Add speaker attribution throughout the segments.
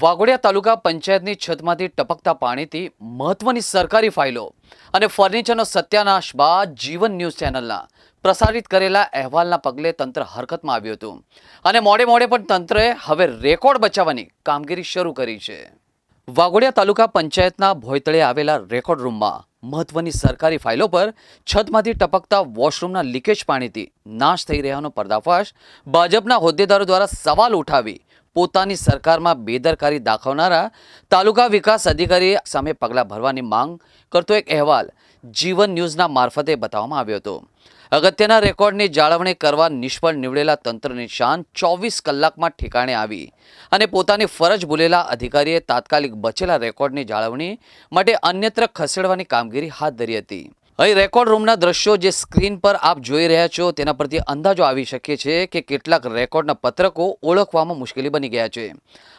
Speaker 1: વાઘોડિયા તાલુકા પંચાયતની છતમાંથી ટપકતા પાણીથી મહત્વની સરકારી ફાઇલો અને ફર્નિચરનો સત્યાનાશ બાદ જીવન ન્યૂઝ ચેનલના પ્રસારિત કરેલા અહેવાલના પગલે તંત્ર હરકતમાં આવ્યું હતું. અને મોડે મોડે પણ તંત્રએ હવે રેકોર્ડ બચાવવાની કામગીરી શરૂ કરી છે. વાઘોડિયા તાલુકા પંચાયતના ભોયતળે આવેલા રેકોર્ડ રૂમમાં મહત્વની સરકારી ફાઇલો પર છતમાંથી ટપકતા વોશરૂમના લીકેજ પાણીથી નાશ થઈ રહ્યાનો પર્દાફાશ ભાજપના હોદ્દેદારો દ્વારા સવાલ ઉઠાવી પોતાની સરકારમાં બેદરકારી દાખવનારા તાલુકા વિકાસ અધિકારી સામે પગલાં ભરવાની માંગ કરતો એક અહેવાલ જીવન ન્યૂઝના મારફતે બતાવવામાં આવ્યો હતો. અગત્યના રેકોર્ડની જાળવણી કરવા નિષ્ફળ નીવડેલા તંત્રની શાન ચોવીસ કલાકમાં ઠેકાણે આવી અને પોતાની ફરજ ભૂલેલા અધિકારીએ તાત્કાલિક બચેલા રેકોર્ડની જાળવણી માટે અન્યત્ર ખસેડવાની કામગીરી હાથ ધરી હતી. અહીં રેકોર્ડ રૂમના દ્રશ્યો જે સ્ક્રીન પર આપ જોઈ રહ્યા છો, તેના પરથી અંદાજો આવી શકે છે કે કેટલાક રેકોર્ડના પત્રકો ઓળખવામાં મુશ્કેલી બની ગયા છે.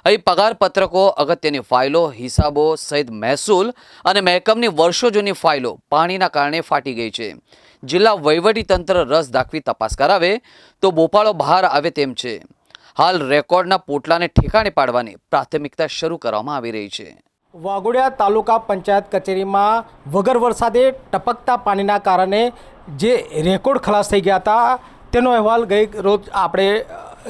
Speaker 1: અહીં પગાર પત્રકો, અગત્યની ફાઇલો, હિસાબો સહિત મહેસૂલ અને મહેકમની વર્ષો જૂની ફાઇલો પાણીના કારણે ફાટી ગઈ છે. જિલ્લા વહીવટીતંત્ર રસ દાખવી તપાસ કરાવે તો બોપાળો બહાર આવે તેમ છે. હાલ રેકોર્ડના પોટલાને ઠેકાણે પાડવાની પ્રાથમિકતા શરૂ કરવામાં આવી રહી છે.
Speaker 2: વાઘોડિયા તાલુકા પંચાયત કચેરીમાં વગર વરસાદે ટપકતા પાણીના કારણે જે રેકોર્ડ ખલાસ થઈ ગયા હતા, તેનો અહેવાલ ગઈ રોજ આપણે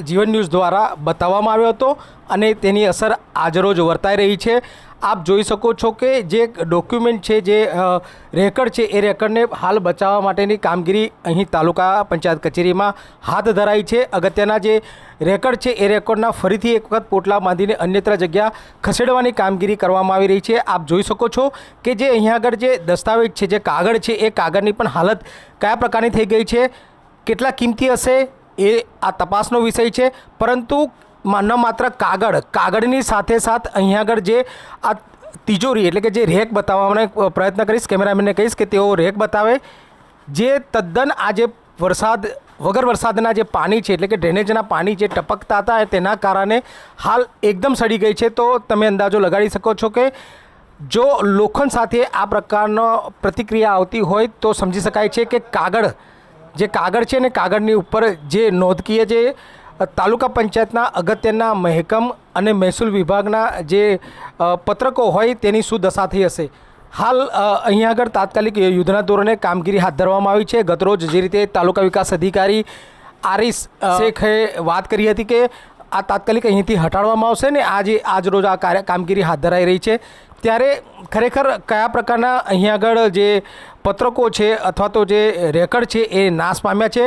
Speaker 2: જીવન ન્યૂઝ દ્વારા બતાવવામાં આવ્યો હતો અને તેની અસર આજરોજ વર્તાઈ રહી છે. આપ જોઈ શકો છો કે જે ડોક્યુમેન્ટ છે, જે રેકર્ડ છે, એ રેકર્ડને હાલ બચાવવા માટેની કામગીરી અહીં તાલુકા પંચાયત કચેરીમાં હાથ ધરાઈ છે. અગત્યના જે રેકર્ડ છે, એ રેકોર્ડના ફરીથી એક વખત પોટલા બાંધીને અન્યત્ર જગ્યા ખસેડવાની કામગીરી કરવામાં આવી રહી છે. આપ જોઈ શકો છો કે જે અહીંયા આગળ જે દસ્તાવેજ છે, જે કાગળ છે, એ કાગળની પણ હાલત કયા પ્રકારની થઈ ગઈ છે? કેટલા કિંમતી હશે? એ આ તપાસનો વિષય છે. પરંતુ ન માત્ર કાગળ, કાગળની સાથે સાથ અહીંયા આગળ જે આ તિજોરી એટલે કે જે રેક બતાવવાનો પ્રયત્ન કરીશ, કેમેરામેનને કહીશ કે તેઓ રેક બતાવે. જે તદ્દન આ જે વરસાદ, વગર વરસાદના જે પાણી છે, એટલે કે ડ્રેનેજના પાણી જે ટપકતા હતા તેના કારણે હાલ એકદમ સડી ગઈ છે. તો તમે અંદાજો લગાડી શકો છો કે જો લોખંડ સાથે આ પ્રકારનો પ્રતિક્રિયા આવતી હોય તો સમજી શકાય છે કે કાગળ જે કાગળ છે ને કાગળની ઉપર જે નોંધકીય જે તાલુકા પંચાયતના અગત્યના મહેકમ અને મહેસૂલ વિભાગના જે પત્રકો હોય તેની શું દશા થઈ હશે. હાલ અહીંયા આગળ તાત્કાલિક યુદ્ધના ધોરણે કામગીરી હાથ ધરવામાં આવી છે. ગતરોજ જે રીતે તાલુકા વિકાસ અધિકારી આરિસ શેખે વાત કરી હતી કે આ તાત્કાલિક અહીંથી હટાડવામાં આવશે ને આજે આજ રોજ આ કાર્ય કામગીરી હાથ ધરાઈ રહી છે. ત્યારે ખરેખર કયા પ્રકારના અહીંયા આગળ જે પત્રકો છે અથવા તો જે રેકર્ડ છે એ નાશ પામ્યા છે?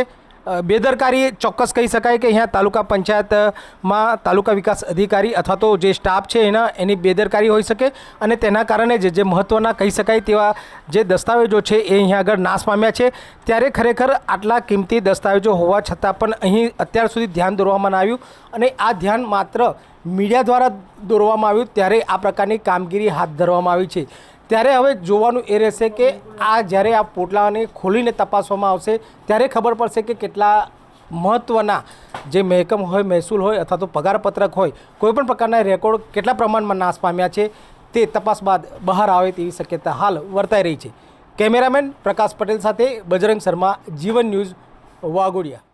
Speaker 2: બેદરકારી ચોક્કસ કહી શકાય કે અહીંયા તાલુકા પંચાયતમાં તાલુકા વિકાસ અધિકારી અથવા તો જે સ્ટાફ છે એના, એની બેદરકારી હોઈ શકે અને તેના કારણે જે જે મહત્ત્વના કહી શકાય તેવા જે દસ્તાવેજો છે એ અહીંયા આગળ નાશ પામ્યા છે. ત્યારે ખરેખર આટલા કિંમતી દસ્તાવેજો હોવા છતાં પણ અહીં અત્યાર સુધી ધ્યાન દોરવામાં આવ્યું અને આ ધ્યાન માત્ર મીડિયા દ્વારા દોરવામાં આવ્યું, ત્યારે આ પ્રકારની કામગીરી હાથ ધરવામાં આવી છે. ત્યારે હવે જોવાનું એ રહેશે કે આ જ્યારે આ પોટલાને ખોલીને તપાસવામાં આવશે, ત્યારે ખબર પડશે કે કેટલા મહત્ત્વના જે મહેકમ હોય, મહેસૂલ હોય અથવા તો પગારપત્રક હોય કોઈપણ પ્રકારના રેકોર્ડ કેટલા પ્રમાણમાં નાશ પામ્યા છે તે તપાસ બાદ બહાર આવે તેવી શક્યતા હાલ વર્તાઈ રહી છે. કેમેરામેન પ્રકાશ પટેલ સાથે બજરંગ શર્મા, જીવન ન્યૂઝ વાઘોડિયા.